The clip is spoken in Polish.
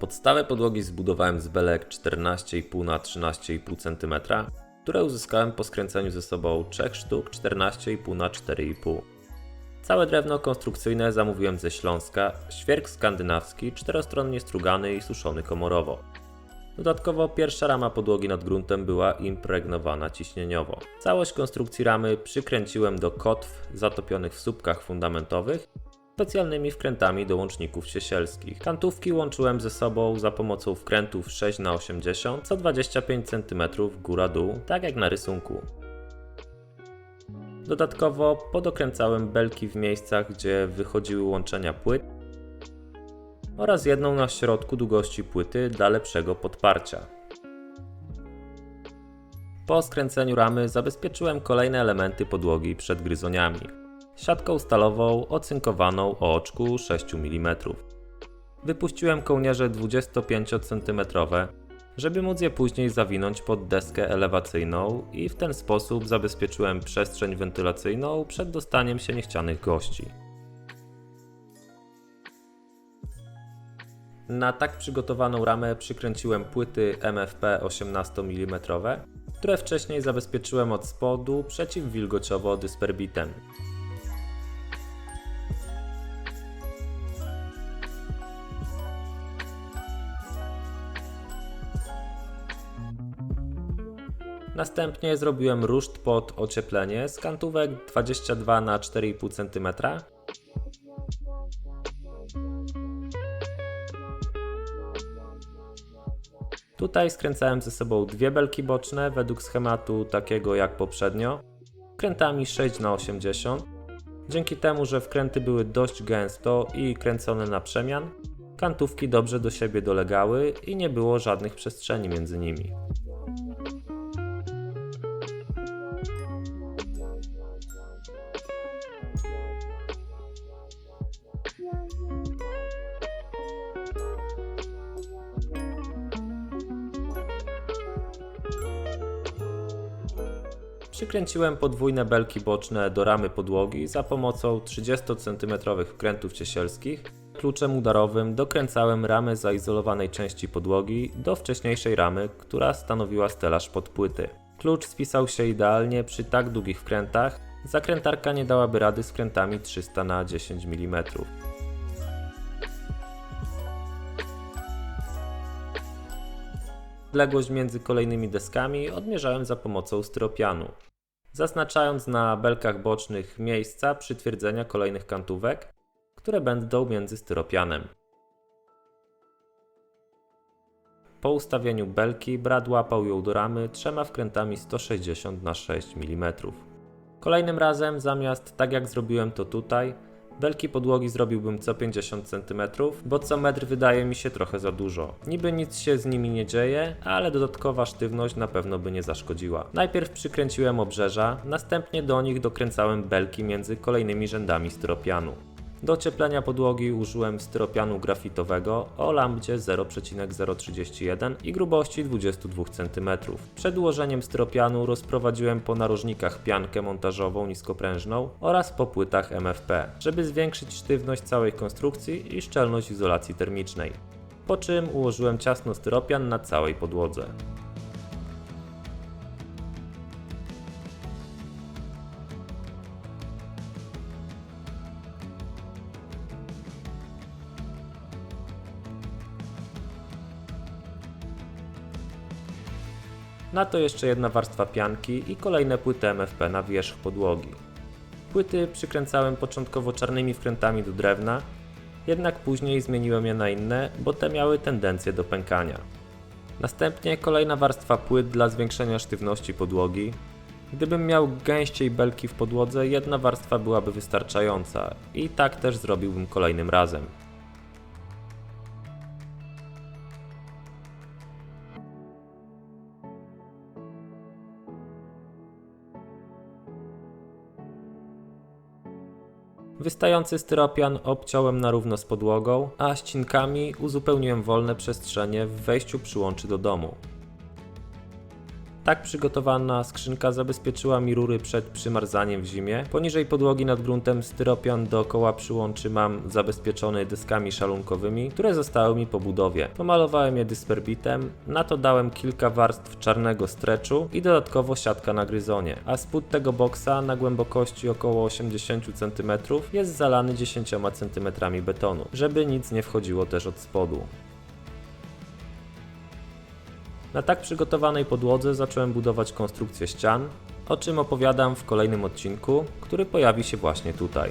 Podstawę podłogi zbudowałem z belek 14,5 na 13,5 cm, które uzyskałem po skręceniu ze sobą 3 sztuk 14,5 na 4,5 Całe drewno konstrukcyjne zamówiłem ze Śląska, świerk skandynawski, czterostronnie strugany i suszony komorowo. Dodatkowo pierwsza rama podłogi nad gruntem była impregnowana ciśnieniowo. Całość konstrukcji ramy przykręciłem do kotw zatopionych w słupkach fundamentowych specjalnymi wkrętami do łączników ciesielskich. Kantówki łączyłem ze sobą za pomocą wkrętów 6 na 80 co 25 cm góra-dół, tak jak na rysunku. Dodatkowo podokręcałem belki w miejscach, gdzie wychodziły łączenia płyt oraz jedną na środku długości płyty dla lepszego podparcia. Po skręceniu ramy zabezpieczyłem kolejne elementy podłogi przed gryzoniami. Siatką stalową ocynkowaną o oczku 6 mm. Wypuściłem kołnierze 25 cm, żeby móc je później zawinąć pod deskę elewacyjną i w ten sposób zabezpieczyłem przestrzeń wentylacyjną przed dostaniem się niechcianych gości. Na tak przygotowaną ramę przykręciłem płyty MFP 18 mm, które wcześniej zabezpieczyłem od spodu przeciwwilgociowo dysperbitem. Następnie zrobiłem ruszt pod ocieplenie z kantówek 22 na 4,5 cm. Tutaj skręcałem ze sobą dwie belki boczne według schematu takiego jak poprzednio, krętami 6 na 80 Dzięki temu, że wkręty były dość gęsto i kręcone na przemian, kantówki dobrze do siebie dolegały i nie było żadnych przestrzeni między nimi. Przykręciłem podwójne belki boczne do ramy podłogi za pomocą 30 cm wkrętów ciesielskich. Kluczem udarowym dokręcałem ramę zaizolowanej części podłogi do wcześniejszej ramy, która stanowiła stelaż pod płyty. Klucz spisał się idealnie przy tak długich wkrętach, zakrętarka nie dałaby rady z wkrętami 300 na 10 mm. Odległość między kolejnymi deskami odmierzałem za pomocą styropianu. Zaznaczając na belkach bocznych miejsca przytwierdzenia kolejnych kantówek, które będą między styropianem. Po ustawieniu belki brat łapał ją do ramy trzema wkrętami 160 na 6 mm. Kolejnym razem, zamiast tak jak zrobiłem to tutaj, Belki podłogi zrobiłbym co 50 cm, bo co metr wydaje mi się trochę za dużo. Niby nic się z nimi nie dzieje, ale dodatkowa sztywność na pewno by nie zaszkodziła. Najpierw przykręciłem obrzeża, następnie do nich dokręcałem belki między kolejnymi rzędami styropianu. Do ocieplenia podłogi użyłem styropianu grafitowego o lambdzie 0,031 i grubości 22 cm. Przed ułożeniem styropianu rozprowadziłem po narożnikach piankę montażową niskoprężną oraz po płytach MFP, żeby zwiększyć sztywność całej konstrukcji i szczelność izolacji termicznej. Po czym ułożyłem ciasno styropian na całej podłodze. Na to jeszcze jedna warstwa pianki i kolejne płyty MFP na wierzch podłogi. Płyty przykręcałem początkowo czarnymi wkrętami do drewna, jednak później zmieniłem je na inne, bo te miały tendencję do pękania. Następnie kolejna warstwa płyt dla zwiększenia sztywności podłogi. Gdybym miał gęściej belki w podłodze, jedna warstwa byłaby wystarczająca i tak też zrobiłbym kolejnym razem. Wystający styropian obciąłem na równo z podłogą, a ścinkami uzupełniłem wolne przestrzenie w wejściu przyłączy do domu. Tak przygotowana skrzynka zabezpieczyła mi rury przed przymarzaniem w zimie. Poniżej podłogi nad gruntem styropian dookoła przyłączy mam zabezpieczony dyskami szalunkowymi, które zostały mi po budowie. Pomalowałem je dysperbitem, na to dałem kilka warstw czarnego streczu i dodatkowo siatka na gryzonie. A spód tego boksa na głębokości około 80 cm jest zalany 10 cm betonu, żeby nic nie wchodziło też od spodu. Na tak przygotowanej podłodze zacząłem budować konstrukcję ścian, o czym opowiadam w kolejnym odcinku, który pojawi się właśnie tutaj.